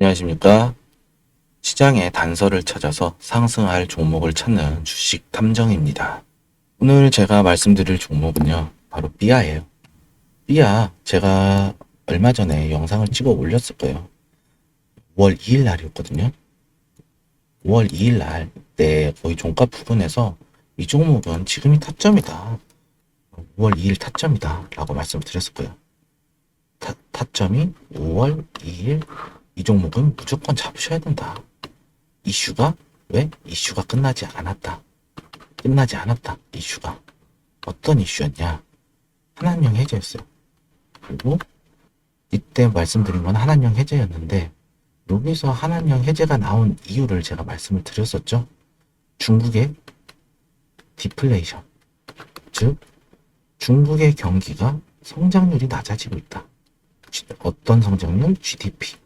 안녕하십니까. 시장의 단서를 찾아서 상승할 종목을 찾는 주식 탐정입니다. 오늘 제가 말씀드릴 종목은요, 바로 삐아예요. 삐아, 제가 얼마 전에 영상을 찍어 올렸을 거예요. 5월 2일 날이었거든요. 5월 2일 날, 때 거의 종가 부근에서 이 종목은 지금이 타점이다. 5월 2일 타점이다. 라고 말씀을 드렸을 거예요. 타, 타점이 5월 2일 이 종목은 무조건 잡으셔야 된다. 이슈가 왜 이슈가 끝나지 않았다. 끝나지 않았다. 이슈가 어떤 이슈였냐? 한한령 해제였어요. 그리고 이때 말씀드린 건 한한령 해제였는데 여기서 한한령 해제가 나온 이유를 제가 말씀을 드렸었죠. 중국의 디플레이션, 즉 중국의 경기가 성장률이 낮아지고 있다. 어떤 성장률? GDP.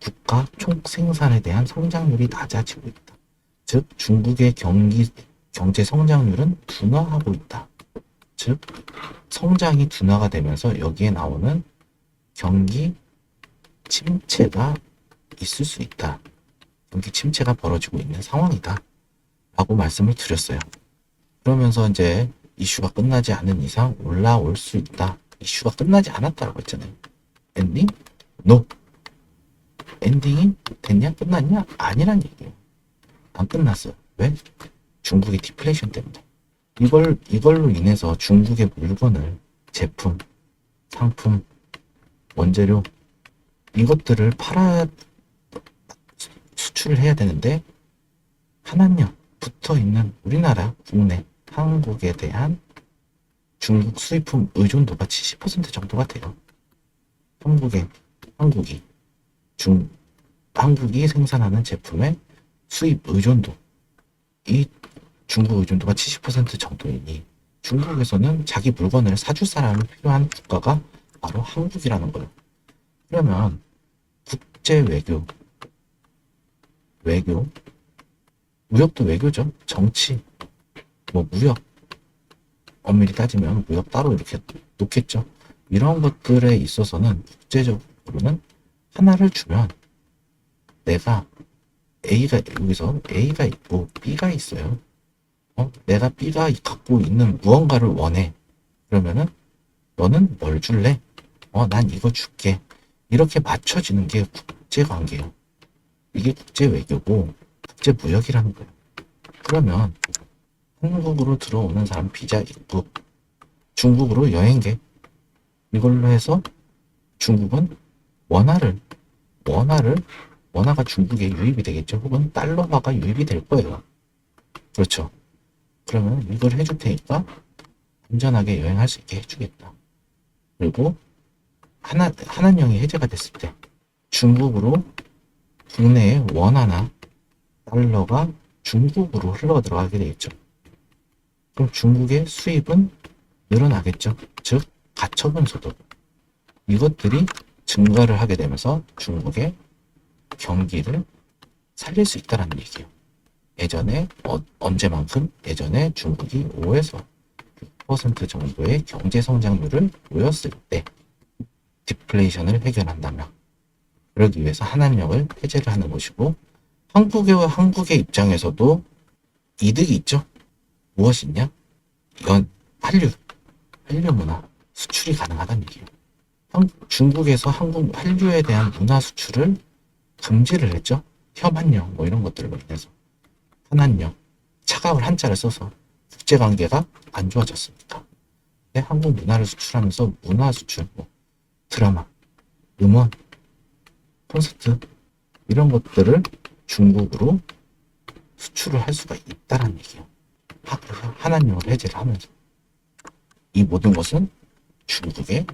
국가 총생산에 대한 성장률이 낮아지고 있다. 즉, 중국의 경기, 경제 성장률은 둔화하고 있다. 즉, 성장이 둔화가 되면서 여기에 나오는 경기 침체가 있을 수 있다. 경기 침체가 벌어지고 있는 상황이다. 라고 말씀을 드렸어요. 그러면서 이제 이슈가 끝나지 않은 이상 올라올 수 있다. 이슈가 끝나지 않았다라고 했잖아요. 엔딩? 노. 엔딩이 됐냐? 끝났냐? 아니란 얘기예요. 안 끝났어요. 왜? 중국의 디플레이션 때문에. 이걸, 이걸로 인해서 중국의 물건을, 제품, 상품, 원재료, 이것들을 팔아, 수- 수출을 해야 되는데, 한한령 붙어 있는 우리나라, 국내, 한국에 대한 중국 수입품 의존도가 70% 정도가 돼요. 한국에, 한국이, 중, 한국이 생산하는 제품의 수입 의존도, 이 중국 의존도가 70% 정도이니 중국에서는 자기 물건을 사줄 사람이 필요한 국가가 바로 한국이라는 거예요. 그러면 국제 외교, 외교, 무역도 외교죠. 정치, 뭐 무역, 엄밀히 따지면 무역 따로 이렇게 놓겠죠. 이런 것들에 있어서는 국제적으로는 하나를 주면 내가 A가 여기서 A가 있고 B가 있어요. 어? 내가 B가 갖고 있는 무언가를 원해. 그러면은 너는 뭘 줄래? 어, 난 이거 줄게. 이렇게 맞춰지는 게 국제 관계예요. 이게 국제 외교고 국제 무역이라는 거예요. 그러면 한국으로 들어오는 사람 비자 입국, 중국으로 여행객 이걸로 해서 중국은 원화를 원화를 원화가 중국에 유입이 되겠죠. 혹은 달러화가 유입이 될 거예요. 그렇죠. 그러면 이걸 해줄 테니까 안전하게 여행할 수 있게 해주겠다. 그리고 하나 하나령이 해제가 됐을 때 중국으로 국내에 원화나 달러가 중국으로 흘러 들어가게 되겠죠. 그럼 중국의 수입은 늘어나겠죠. 즉 가처분 소득 이것들이 증가를 하게 되면서 중국의 경기를 살릴 수 있다는 얘기예요. 예전에 어, 언제만큼 예전에 중국이 5에서 6% 정도의 경제 성장률을 보였을 때 디플레이션을 해결한다면 그러기 위해서 한한령을 해제를 하는 것이고 한국의 한국의 입장에서도 이득이 있죠. 무엇이 있냐? 이건 한류, 한류 문화 수출이 가능하다는 얘기예요. 한- 중국에서 한국 한류에 대한 문화 수출을 금지를 했죠. 혐한령 뭐 이런 것들로 인해서 한한령 차가운 한자를 써서 국제 관계가 안 좋아졌습니다. 근데 한국 문화를 수출하면서 문화 수출, 뭐 드라마, 음원, 콘서트 이런 것들을 중국으로 수출을 할 수가 있다는 얘기예요. 하- 한한령을 해제를 하면서 이 모든 것은 중국의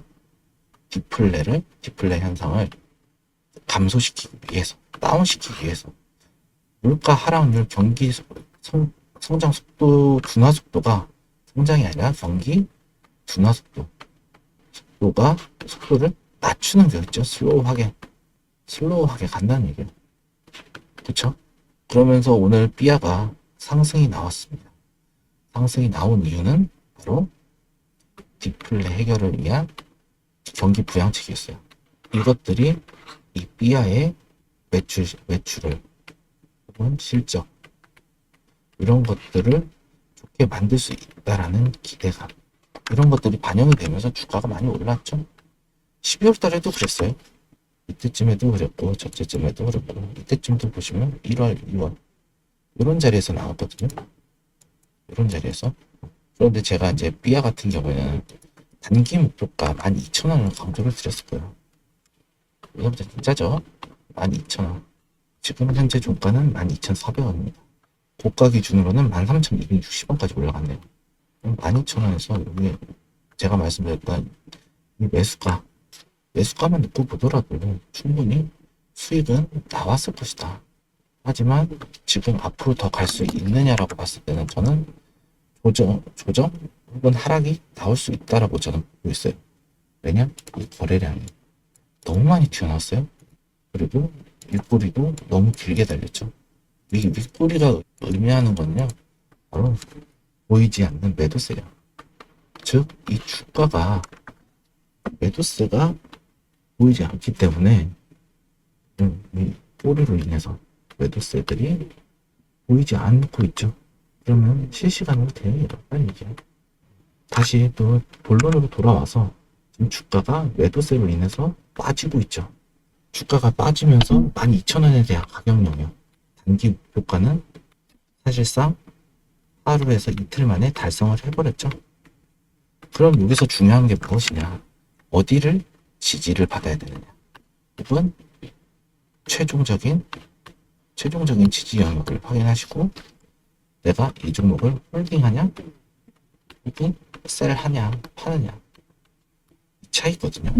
디플레를 디플레 현상을 감소시키기 위해서 다운시키기 위해서 물가 하락률 경기 속- 성, 성장 속도 둔화 속도가 성장이 아니라 경기 둔화 속도 속도가 속도를 낮추는 거였죠. 슬로우하게 슬로우하게 간다는 얘기예요. 그쵸? 그러면서 오늘 삐아가 상승이 나왔습니다. 상승이 나온 이유는 바로 디플레 해결을 위한 경기 부양책이었어요. 이것들이 이 삐아의 매출, 매출을 혹은 실적 이런 것들을 좋게 만들 수 있다라는 기대감 이런 것들이 반영이 되면서 주가가 많이 올랐죠. 12월 달에도 그랬어요. 이때쯤에도 그랬고 저때쯤에도 그랬고 이때쯤도 보시면 1월, 2월 이런 자리에서 나왔거든요. 이런 자리에서 그런데 제가 이제 삐아 같은 경우에는 단기 목표가 12,000원을 강조를 드렸을 거예요. 이거부터 진짜죠? 12,000원. 지금 현재 종가는 12,400원입니다. 고가 기준으로는 13,260원까지 올라갔네요. 12,000원에서 여기 제가 말씀드렸던 이 매수가, 매수가만 놓고 보더라도 충분히 수익은 나왔을 것이다. 하지만 지금 앞으로 더 갈 수 있느냐라고 봤을 때는 저는 조정, 조정 혹은 하락이 나올 수 있다라고 저는 보고 있어요. 왜냐? 이 거래량이 너무 많이 튀어나왔어요. 그리고 윗꼬리도 너무 길게 달렸죠. 이 윗꼬리가 의미하는 건요, 바로 보이지 않는 매도세예요. 즉, 이 주가가 매도세가 보이지 않기 때문에 음, 이 꼬리로 인해서 매도세들이 보이지 않고 있죠. 그러면 실시간으로 대응이 어렵다는 얘기예요. 다시 또 본론으로 돌아와서 지금 주가가 매도세로 인해서 빠지고 있죠. 주가가 빠지면서 12,000원에 대한 가격 영역 단기 목표가는 사실상 하루에서 이틀 만에 달성을 해버렸죠. 그럼 여기서 중요한 게 무엇이냐? 어디를 지지를 받아야 되느냐? 혹은 최종적인 최종적인 지지 영역을 확인하시고 내가 이 종목을 홀딩하냐 혹은 셀하냐 파느냐 이 차이거든요.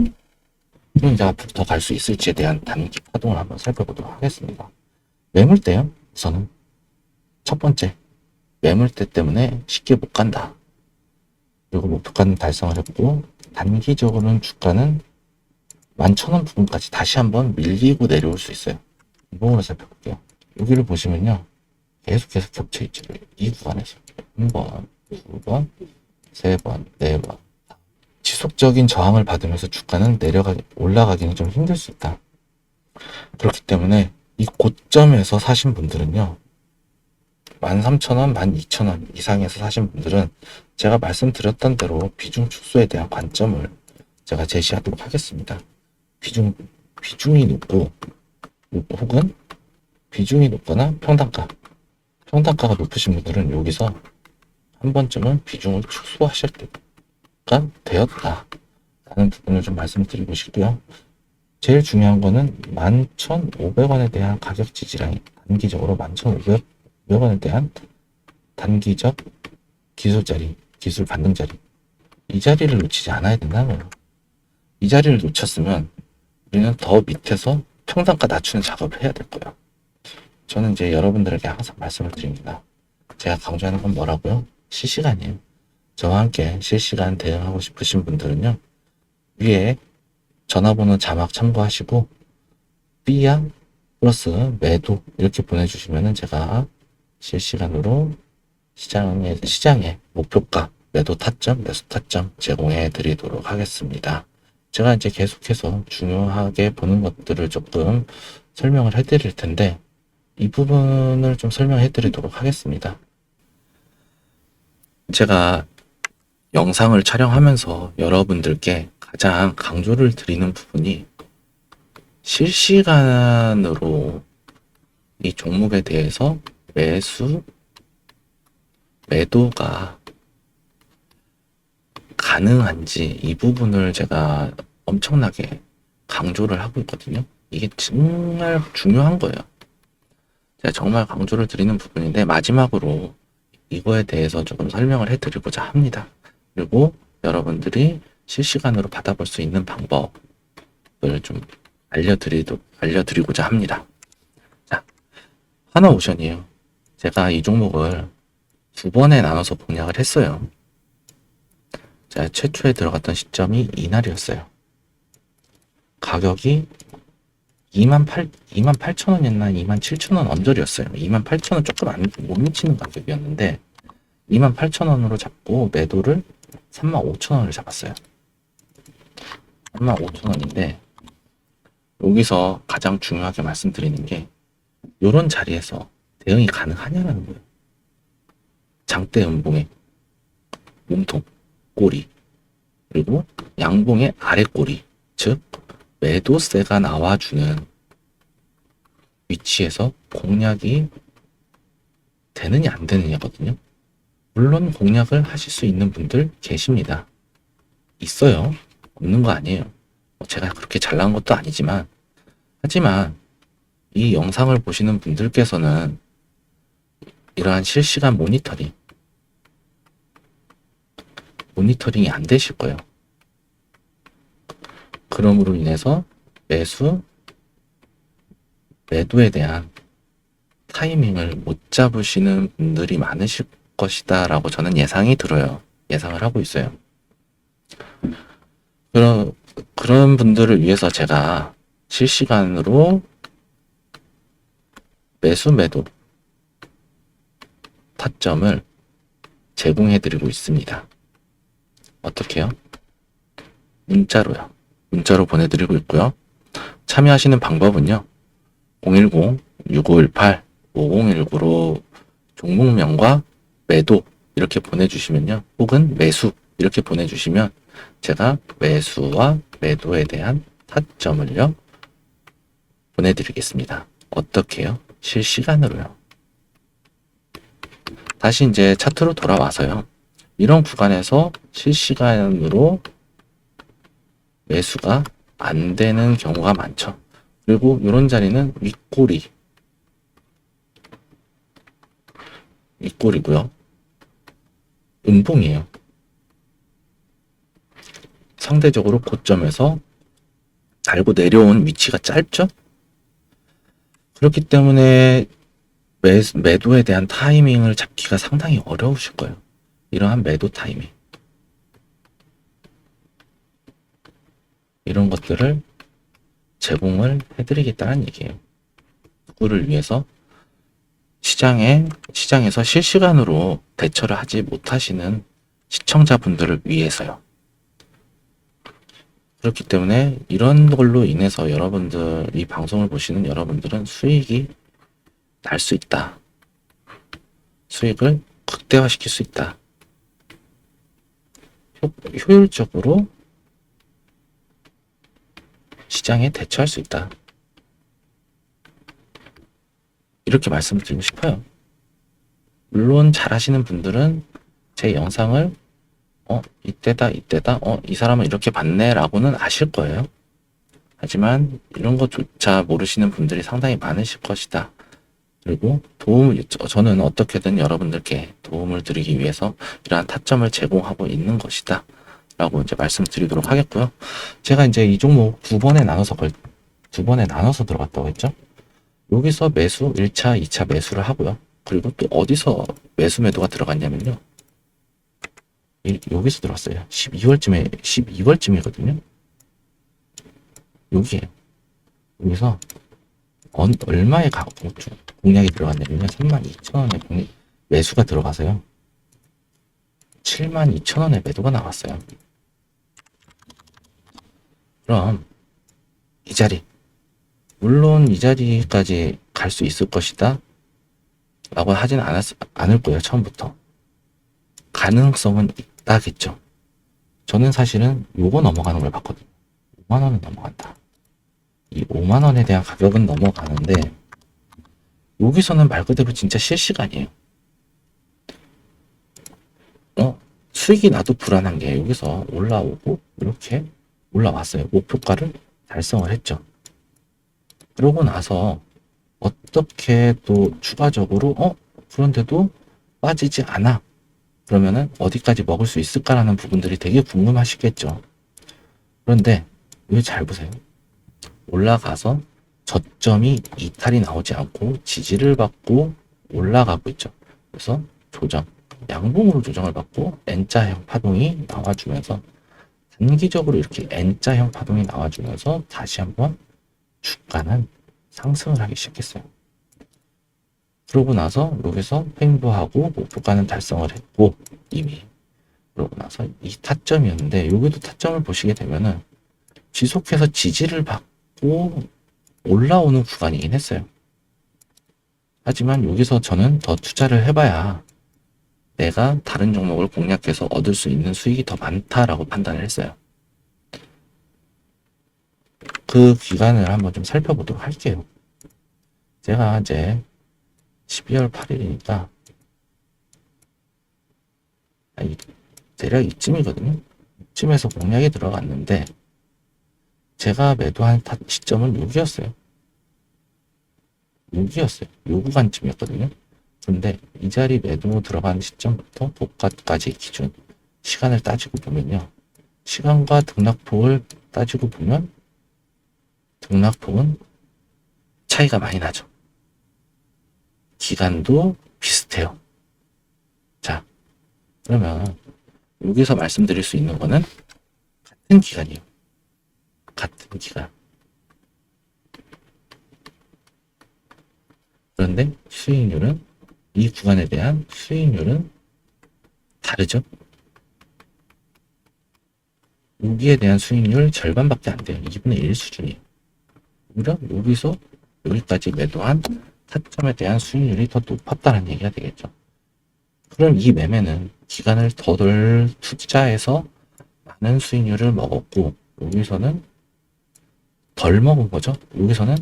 그럼 이제 앞으로 더 갈 수 있을지에 대한 단기 파동을 한번 살펴보도록 하겠습니다. 매물대요. 우선은 첫 번째 매물대 때문에 쉽게 못 간다. 그리고 목표가는 달성을 했고 단기적으로는 주가는 11,000원 부분까지 다시 한번 밀리고 내려올 수 있어요. 이 부분을 살펴볼게요. 여기를 보시면요. 계속해서 겹쳐 있죠. 이 구간에서 한 번, 두 번, 세 번, 네 번. 지속적인 저항을 받으면서 주가는 내려가 올라가기는 좀 힘들 수 있다. 그렇기 때문에 이 고점에서 사신 분들은요. 13,000원, 12,000원 이상에서 사신 분들은 제가 말씀드렸던 대로 비중 축소에 대한 관점을 제가 제시하도록 하겠습니다. 비중, 비중이 높고, 혹은 비중이 높거나 평단가, 평단가가 높으신 분들은 여기서 한 번쯤은 비중을 축소하실 때가 되었다. 라는 부분을 좀 말씀드리고 싶고요. 제일 중요한 거는 11,500원에 대한 가격 지지라인, 단기적으로 11,500원에 대한 단기적 기술 자리, 기술 반등 자리. 이 자리를 놓치지 않아야 된다는 거예요. 이 자리를 놓쳤으면 우리는 더 밑에서 평단가 낮추는 작업을 해야 될 거예요. 저는 이제 여러분들에게 항상 말씀을 드립니다. 제가 강조하는 건 뭐라고요? 실시간이에요. 저와 함께 실시간 대응하고 싶으신 분들은요, 위에 전화번호 자막 참고하시고, B양 플러스 매도 이렇게 보내주시면은 제가 실시간으로 시장의, 시장의 목표가, 매도 타점, 매수 타점 제공해 드리도록 하겠습니다. 제가 이제 계속해서 중요하게 보는 것들을 조금 설명을 해 드릴 텐데, 이 부분을 좀 설명해 드리도록 하겠습니다. 제가 영상을 촬영하면서 여러분들께 가장 강조를 드리는 부분이 실시간으로 이 종목에 대해서 매수, 매도가 가능한지 이 부분을 제가 엄청나게 강조를 하고 있거든요. 이게 정말 중요한 거예요. 정말 강조를 드리는 부분인데 마지막으로 이거에 대해서 조금 설명을 해드리고자 합니다. 그리고 여러분들이 실시간으로 받아볼 수 있는 방법을 좀 알려드리도, 알려드리고자 합니다. 자, 하나 오션이에요. 제가 이 종목을 두 번에 나눠서 공략을 했어요. 제가 최초에 들어갔던 시점이 이날이었어요. 가격이 2만 8, 2만 8천 원이었나 2만 7천 원 언저리였어요. 2만 8천 원 조금 안, 못 미치는 가격이었는데 2만 8천 원으로 잡고 매도를 3만 5천 원을 잡았어요. 3만 5천 원인데 여기서 가장 중요하게 말씀드리는 게 이런 자리에서 대응이 가능하냐라는 거예요. 장대 음봉의 몸통, 꼬리, 그리고 양봉의 아래 꼬리, 즉 매도세가 나와주는 위치에서 공략이 되느냐 안 되느냐거든요. 물론 공략을 하실 수 있는 분들 계십니다. 있어요. 없는 거 아니에요. 뭐 제가 그렇게 잘 나온 것도 아니지만 하지만 이 영상을 보시는 분들께서는 이러한 실시간 모니터링 모니터링이 안 되실 거예요. 그럼으로 인해서 매수 매도에 대한 타이밍을 못 잡으시는 분들이 많으실 것이다 라고 저는 예상이 들어요. 예상을 하고 있어요. 그런 그런 분들을 위해서 제가 실시간으로 매수 매도 타점을 제공해 드리고 있습니다. 어떻게요? 문자로요. 문자로 보내드리고 있고요. 참여하시는 방법은요. 010-6518-5019로 종목명과 매도 이렇게 보내주시면요. 혹은 매수 이렇게 보내주시면 제가 매수와 매도에 대한 타점을요. 보내드리겠습니다. 어떻게요? 실시간으로요. 다시 이제 차트로 돌아와서요. 이런 구간에서 실시간으로 매수가 안 되는 경우가 많죠. 그리고 이런 자리는 윗꼬리. 윗꼬리고요. 음봉이에요. 상대적으로 고점에서 달고 내려온 위치가 짧죠? 그렇기 때문에 매, 매도에 대한 타이밍을 잡기가 상당히 어려우실 거예요. 이러한 매도 타이밍. 이런 것들을 제공을 해드리겠다는 얘기예요. 누구를 위해서 시장에 시장에서 실시간으로 대처를 하지 못하시는 시청자분들을 위해서요. 그렇기 때문에 이런 걸로 인해서 여러분들 이 방송을 보시는 여러분들은 수익이 날 수 있다. 수익을 극대화시킬 수 있다. 효, 효율적으로 시장에 대처할 수 있다. 이렇게 말씀을 드리고 싶어요. 물론 잘하시는 분들은 제 영상을 어 이때다 이때다 어 이 사람은 이렇게 봤네 라고는 아실 거예요. 하지만 이런 것조차 모르시는 분들이 상당히 많으실 것이다. 그리고 도움을 저는 어떻게든 여러분들께 도움을 드리기 위해서 이러한 타점을 제공하고 있는 것이다. 라고 이제 말씀드리도록 하겠고요. 제가 이제 이 종목 두 번에 나눠서 걸, 두 번에 나눠서 들어갔다고 했죠. 여기서 매수 1차, 2차 매수를 하고요. 그리고 또 어디서 매수 매도가 들어갔냐면요. 이, 여기서 들어왔어요. 12월쯤에, 12월쯤이거든요. 여기에요. 여기서 언, 얼마에 가, 공략이 들어갔냐면요. 32,000원에 공략, 매수가 들어가서요. 72,000원에 매도가 나왔어요. 그럼 이 자리. 물론 이 자리까지 갈 수 있을 것이다 라고 하진 않았, 않을 거예요 처음부터. 가능성은 있다겠죠. 저는 사실은 요거 넘어가는 걸 봤거든요. 5만원은 넘어간다. 이 5만원에 대한 가격은 넘어가는데 여기서는 말 그대로 진짜 실시간이에요. 어? 수익이 나도 불안한 게 여기서 올라오고 이렇게 올라왔어요. 목표가를 달성을 했죠. 그러고 나서 어떻게 또 추가적으로 어 그런데도 빠지지 않아 그러면은 어디까지 먹을 수 있을까라는 부분들이 되게 궁금하시겠죠. 그런데 이거 잘 보세요. 올라가서 저점이 이탈이 나오지 않고 지지를 받고 올라가고 있죠. 그래서 조정, 양봉으로 조정을 받고 N자형 파동이 나와주면서 단기적으로 이렇게 N자형 파동이 나와주면서 다시 한번 주가는 상승을 하기 시작했어요. 그러고 나서 여기서 횡보하고 목표가는 달성을 했고 이미 그러고 나서 이 타점이었는데 여기도 타점을 보시게 되면은 지속해서 지지를 받, 잡고 올라오는 구간이긴 했어요. 하지만 여기서 저는 더 투자를 해봐야 내가 다른 종목을 공략해서 얻을 수 있는 수익이 더 많다라고 판단을 했어요. 그 기간을 한번 좀 살펴보도록 할게요. 제가 이제 12월 8일이니까 아, 대략 이쯤이거든요. 이쯤에서 공략이 들어갔는데 제가 매도한 타- 시점은 여기였어요. 여기였어요. 요 구간쯤이었거든요. 근데 이 자리 매도 들어간 시점부터 고가까지 기준 시간을 따지고 보면요. 시간과 등락폭을 따지고 보면 등락폭은 차이가 많이 나죠. 기간도 비슷해요. 자, 그러면 여기서 말씀드릴 수 있는 거는 같은 기간이에요. 같은 기간. 그런데 수익률은 이 구간에 대한 수익률은 다르죠. 여기에 대한 수익률 절반밖에 안 돼요. 2분의 1 수준이에요. 오히려 여기서 여기까지 매도한 타점에 대한 수익률이 더 높았다는 얘기가 되겠죠. 그럼 이 매매는 기간을 더덜 투자해서 많은 수익률을 먹었고 여기서는 덜 먹은 거죠. 여기서는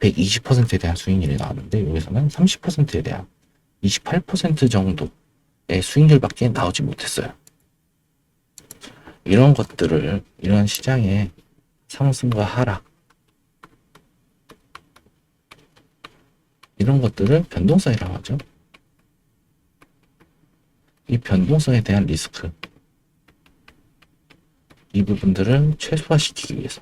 120%에 대한 수익률이 나왔는데 여기서는 30%에 대한 28% 정도의 수익률밖에 나오지 못했어요. 이런 것들을 이런 시장의 상승과 하락 이런 것들을 변동성이라고 하죠. 이 변동성에 대한 리스크 이 부분들을 최소화시키기 위해서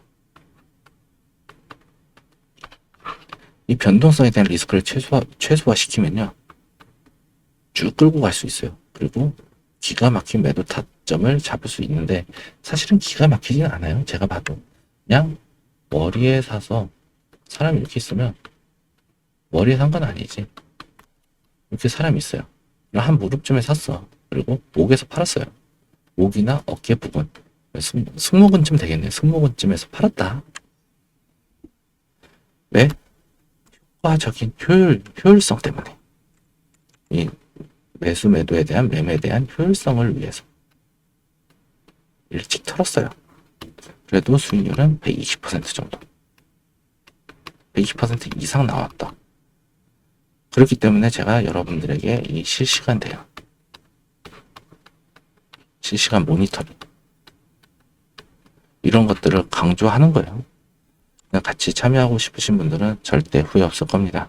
변동성에 대한 리스크를 최소화, 최소화시키면요. 쭉 끌고 갈 수 있어요. 그리고 기가 막힌 매도 타점을 잡을 수 있는데 사실은 기가 막히진 않아요. 제가 봐도. 그냥 머리에 사서 사람이 이렇게 있으면 머리에 산 건 아니지. 이렇게 사람이 있어요. 한 무릎쯤에 샀어. 그리고 목에서 팔았어요. 목이나 어깨 부분. 승, 승모근쯤 되겠네. 승모근쯤에서 팔았다. 왜? 효과적인 효율, 효율성 때문에. 이 매수 매도에 대한 매매에 대한 효율성을 위해서. 일찍 털었어요. 그래도 수익률은 120% 정도. 120% 이상 나왔다. 그렇기 때문에 제가 여러분들에게 이 실시간 대응, 실시간 모니터링, 이런 것들을 강조하는 거예요. 같이 참여하고 싶으신 분들은 절대 후회 없을 겁니다.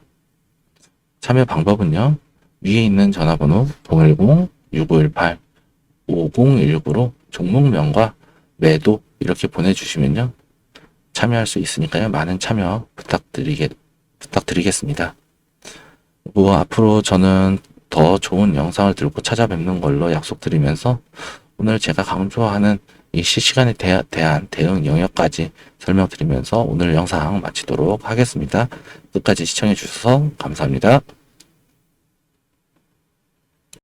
참여 방법은요, 위에 있는 전화번호 010-6518-5019로 종목명과 매도 이렇게 보내주시면요, 참여할 수 있으니까요, 많은 참여 부탁드리겠, 부탁드리겠습니다. 뭐, 앞으로 저는 더 좋은 영상을 들고 찾아뵙는 걸로 약속드리면서 오늘 제가 강조하는 이 실시간에 대, 대한 대응 영역까지 설명드리면서 오늘 영상 마치도록 하겠습니다. 끝까지 시청해 주셔서 감사합니다.